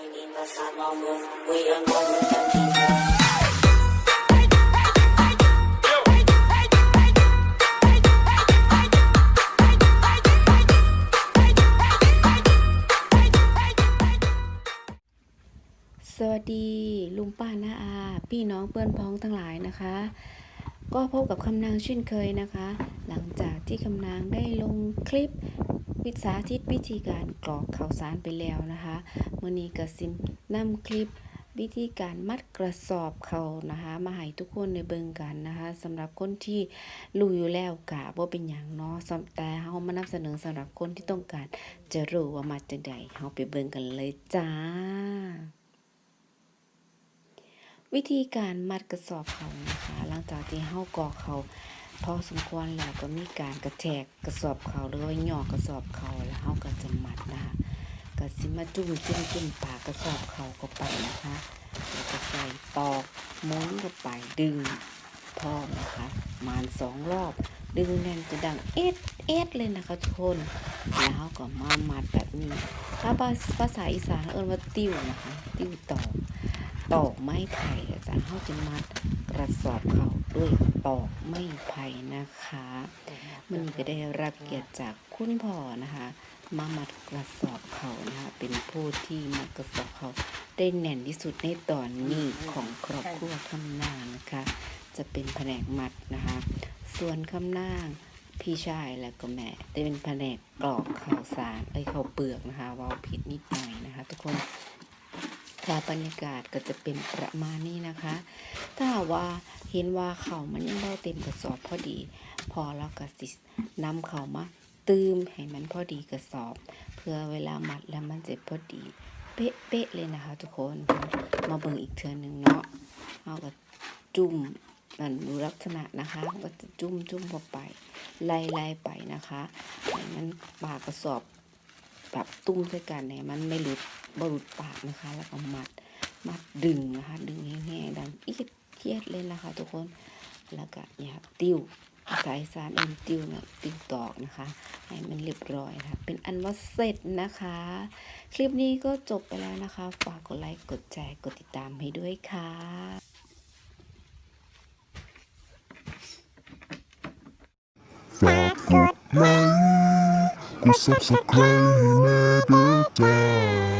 สวัสดีลุงป้าน้าอา พี่น้องเพื่อนพ้องทั้งหลายนะคะ ก็พบกับคำนางเช่นเคยนะคะ หลังจากที่คำนางได้ลงคลิป วิสาธิตวิธีการกรอกข่าวสารไปแล้วนะคะมื่อนี้กสิมนำคลิปวิธีการมัดกระสอบเขานะคะ มาให้ทุกคนในเบิงกันนะคะสำหรับคนที่รู้อยู่แล้วกะว่าเป็นอย่างเนาะแต่เฮามานำเสนอสำหรับคนที่ต้องการจะรู้ว่ามาจากใดเฮาไปเบิงกันเลยจ้า วิธีการมัดกระสอบเขานะคะ หลังจากที่เฮากรอกเขา พอสมควรแล้วก็มีการกระแทกกระสอบเขาหรือว่าย่อกระสอบเขาแล้วเฮาก็จะหมัดนะคะก็สิมาจุ่มจุ่มจุ่มปากกระสอบเขาเข้าไปนะคะแล้วก็ใส่ตอกหมุนเข้าไปดึงพร้อมนะคะมาณสองรอบ ดึงแน่นจะดังเอ็ดเอ็ดเลยนะคะทุกคนแล้วก็มามัดแบบนี้ถ้าภาษาอีสานเอิ้นว่าติ้วนะคะติ้วตอก ตอกไม้ไผ่อาจารย์เขาจะมัดกระสอบเขาด้วยตอกไม้ไผ่นะคะมันก็ได้รับเกียรติจากคุณพ่อนะคะมามัดกระสอบเขานะคะเป็นผู้ที่มัดกระสอบเขาได้แน่นที่สุดในตอนนี้ของครอบครัวคำนางนะคะ จะเป็นแผนกมัดนะคะ ส่วนคำนางพี่ชายแล้วก็แม่ได้เป็นแผนกกรอกข่าวสารไอ้ข้าวเปลือกนะคะเวาผิดนิดหน่อยนะคะ ทุกคน ค่ะบรรยากาศก็จะเป็นประมาณนี้นะคะ ถ้าว่าเห็นว่าเขามันยังเล่าเต็มกระสอบพอดี พอเราก็สินำเขามาตืมให้มันพอดีกระสอบ เพื่อเวลามัดแล้วมันจะพอดี เป๊ะๆเลยนะคะ ทุกคนมาเบิ่งอีกเทือหนึ่งเนาะเอาก็จุ่มนั่นดูลักษณะนะคะก็จะจุ่มจุ่มเข้าไปไล่ไล่ไปนะคะให้มันปากกระสอบ แบบตุ้มด้วยกันเนี่ยมันไม่หลุดบหลุดปากนะคะ แล้วก็มัดมัดดึงนะคะ ดึงแห้งๆดังอีดเคียดเลยนะคะ ทุกคนแล้วก็เนี่ยติ้วสายสารเอ็นติ้วนะติ้วตอกนะคะ ให้มันเรียบร้อยนะคะเป็นอันว่าเสร็จนะคะ คลิปนี้ก็จบไปแล้วนะคะ ฝากกดไลค์กดแชร์กดติดตามให้ด้วยค่ะฝากกดไล ค์กด subscribe ให้แม่ด้วยจ้า